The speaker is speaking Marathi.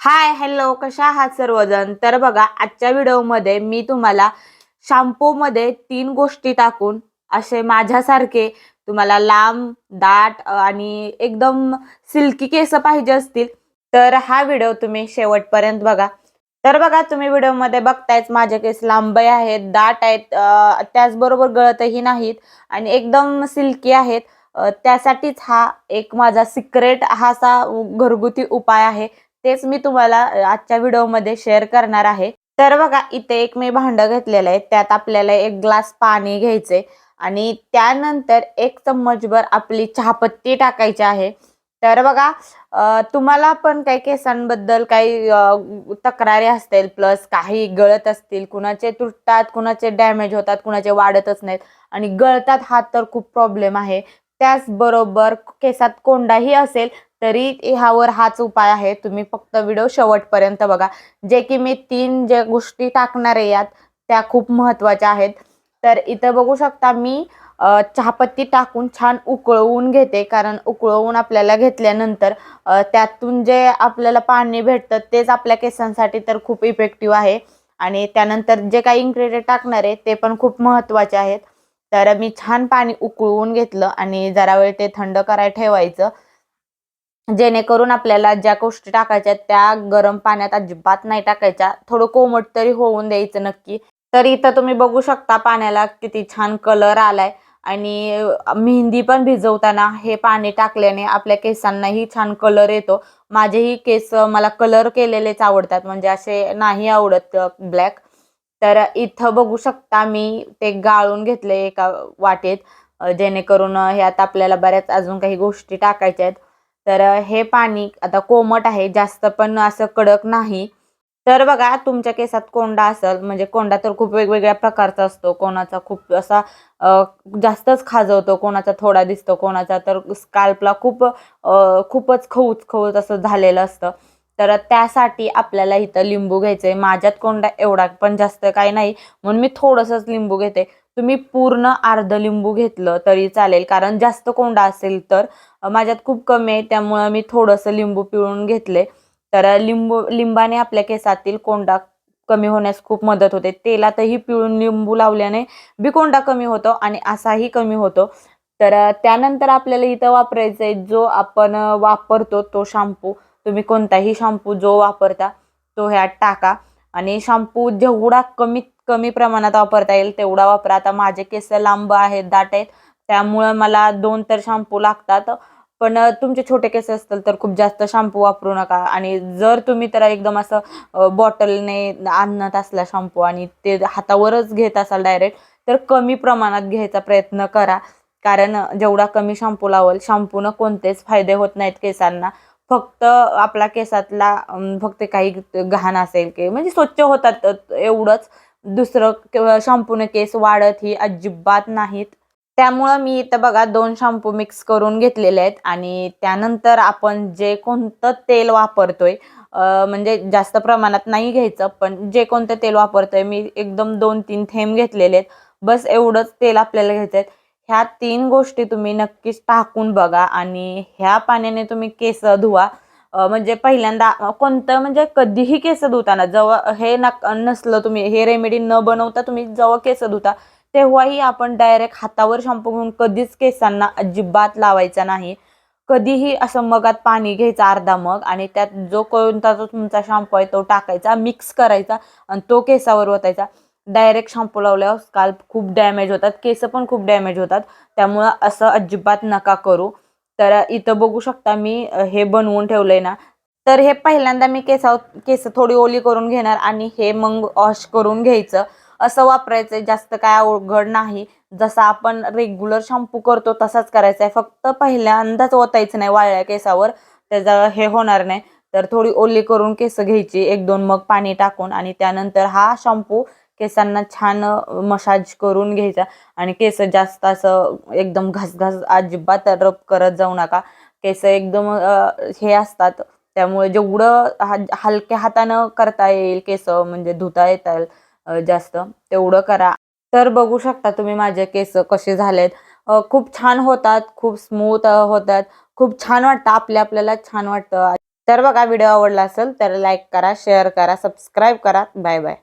हाय हॅलो कशा आहात सर्वजण? तर बघा आजच्या व्हिडिओमध्ये मी तुम्हाला शॅम्पूमध्ये तीन गोष्टी टाकून असे माझ्यासारखे तुम्हाला लांब दाट आणि एकदम सिल्की केस पाहिजे असतील तर हा व्हिडिओ तुम्ही शेवटपर्यंत बघा. तर बघा तुम्ही व्हिडिओमध्ये बघतायच माझे केस लांबही आहेत दाट आहेत त्याचबरोबर गळतही नाहीत आणि एकदम सिल्की आहेत. त्यासाठीच हा एक माझा सिक्रेट हा असा घरगुती उपाय आहे. तेच मी तुम्हाला आजच्या व्हिडिओमध्ये शेअर करणार आहे. तर बघा इथे एक मी भांडं घेतलेलं आहे. त्यात आपल्याला एक ग्लास पाणी घ्यायचे आणि त्यानंतर एक चम्मचभर आपली चहापत्ती टाकायची आहे. तर बघा तुम्हाला पण काही केसांबद्दल काही तक्रारी असतील प्लस काही गळत असतील कुणाचे तुटतात कुणाचे डॅमेज होतात कुणाचे वाढतच नाहीत. आणि गळतात हा तर खूप प्रॉब्लेम आहे. त्याचबरोबर केसात कोंडाही असेल तरी ह्यावर हाच उपाय आहे. तुम्ही फक्त व्हिडिओ शेवटपर्यंत बघा. जे की मी तीन ज्या गोष्टी टाकणार आहे यात त्या खूप महत्त्वाच्या आहेत. तर इथं बघू शकता मी चहापत्ती टाकून छान उकळवून घेते. कारण उकळवून आपल्याला घेतल्यानंतर त्यातून जे आपल्याला पाणी भेटतं तेच आपल्या केसांसाठी तर खूप इफेक्टिव्ह आहे. आणि त्यानंतर जे काही इन्ग्रेडियंट टाकणार आहे ते पण खूप महत्त्वाचे आहेत. तर मी छान पाणी उकळवून घेतलं आणि जरा वेळ ते थंड करायला ठेवायचं. जेणेकरून आपल्याला ज्या गोष्टी टाकायच्या आहेत त्या गरम पाण्यात अजिबात नाही टाकायच्या. थोडं कोमट तरी होऊन द्यायचं नक्की. तर इथं तुम्ही बघू शकता पाण्याला किती छान कलर आलाय. आणि मेहंदी पण भिजवताना हे पाणी टाकल्याने आपल्या केसांनाही छान कलर येतो. माझेही केस मला कलर केलेलेच आवडतात. म्हणजे असे नाही आवडत ब्लॅक तर इथं बघू शकता मी ते गाळून घेतले एका वाटेत. जेणेकरून ह्यात आपल्याला बऱ्याच अजून काही गोष्टी टाकायच्या आहेत. तर हे पाणी आता कोमट आहे जास्त पण असं कडक नाही. तर बघा तुमच्या केसात कोंडा असेल म्हणजे कोंडा तर खूप वेगवेगळ्या प्रकारचा असतो. कोणाचा खूप असा जास्तच खाजवतो कोणाचा थोडा दिसतो कोणाचा तर स्काल्पला खूप खूपच खऊच खऊच असं झालेलं असतं. तर त्यासाठी आपल्याला इथं लिंबू घ्यायचं आहे माझ्यात कोंडा एवढा पण जास्त काही नाही. म्हणून मी थोडंसंच लिंबू घेते. तुम्ही पूर्ण अर्ध लिंबू घेतलं तरी चालेल. कारण जास्त कोंडा असेल तर माझ्यात खूप कमी आहे त्यामुळं मी थोडंसं लिंबू पिळून घेतले. तर लिंबू लिंबाने आपल्या केसातील कोंडा कमी होण्यास खूप मदत होते. तेलातही पिळून लिंबू लावल्याने बी कोंडा कमी होतो आणि असाही कमी होतो. तर त्यानंतर आपल्याला इथं वापरायचं आहे जो आपण वापरतो तो शॅम्पू. तुम्ही कोणताही शॅम्पू जो वापरता तो ह्यात टाका. आणि शॅम्पू जेवढा कमीत कमी प्रमाणात वापरता येईल तेवढा वापरा. आता माझे केस लांब आहेत दाट आहेत त्यामुळं मला दोन तर शॅम्पू लागतात. पण तुमचे छोटे केस असतील तर खूप जास्त शॅम्पू वापरू नका. आणि जर तुम्ही तर एकदम असं बॉटलने आणत असला शॅम्पू आणि ते हातावरच घेत असाल डायरेक्ट तर कमी प्रमाणात घ्यायचा प्रयत्न करा. कारण जेवढा कमी शॅम्पू लावल शॅम्पूनं कोणतेच फायदे होत नाहीत केसांना. फक्त आपला केसातला फक्त काही घाण असेल की म्हणजे स्वच्छ होतात एवढंच. दुसरं किंवा शॅम्पूने केस वाढत ही अजिबात नाहीत. त्यामुळं मी इथं बघा दोन शॅम्पू मिक्स करून घेतलेले आहेत आणि त्यानंतर आपण जे कोणतं तेल वापरतोय म्हणजे जास्त प्रमाणात नाही घ्यायचं पण जे कोणतं तेल वापरतोय मी एकदम दोन तीन थेंब घेतलेले आहेत. बस एवढंच तेल आपल्याला घ्यायचं आहे ह्या तीन गोष्टी तुम्ही नक्कीच टाकून बघा आणि ह्या पाण्याने तुम्ही केस धुवा. म्हणजे पहिल्यांदा कोणतं म्हणजे कधीही केस धुताना जेव्हा हे नक नसलं तुम्ही हे रेमेडी न बनवता तुम्ही जेव्हा केस धुता तेव्हाही आपण डायरेक्ट हातावर शॅम्पू घेऊन कधीच केसांना अजिबात लावायचा नाही. कधीही असं मगात पाणी घ्यायचं अर्धा मग आणि त्यात जो कोणता जो तुमचा शॅम्पू आहे तो टाकायचा मिक्स करायचा आणि तो केसावर ओतायचा. डायरेक्ट शॅम्पू लावल्यावर स्काल्प खूप डॅमेज होतात केस पण खूप डॅमेज होतात त्यामुळं असं अजिबात नका करू. तर इथं बघू शकता मी हे बनवून ठेवलंय ना. तर हे पहिल्यांदा मी केसावर केस थोडी ओली करून घेणार आणि हे मग वॉश करून घ्यायचं. असं वापरायचं जास्त काय अवघड नाही. जसं आपण रेग्युलर शॅम्पू करतो तसाच करायचा आहे फक्त पहिल्यांदाच ओतायचं नाही वाळल्या केसावर. त्याचा हे होणार नाही. तर थोडी ओली करून केस घ्यायची. एक दोन मग पाणी टाकून आणि त्यानंतर हा शॅम्पू केसांना छान मसाज करून घ्यायचा. आणि केस जास्त असं एकदम घसघस अजिबात रब करत जाऊ नका. केस एकदम हे असतात. त्यामुळे जेवढं हा हलक्या हातानं करता येईल केस म्हणजे धुता येता येईल जास्त तेवढं करा. तर बघू शकता तुम्ही माझे केस कसे झालेत. खूप छान होतात खूप स्मूथ होतात. खूप छान वाटतं आपल्या आपल्याला छान वाटतं. तर बघा व्हिडिओ आवडला असेल तर लाईक करा शेअर करा सबस्क्राईब करा. Bye bye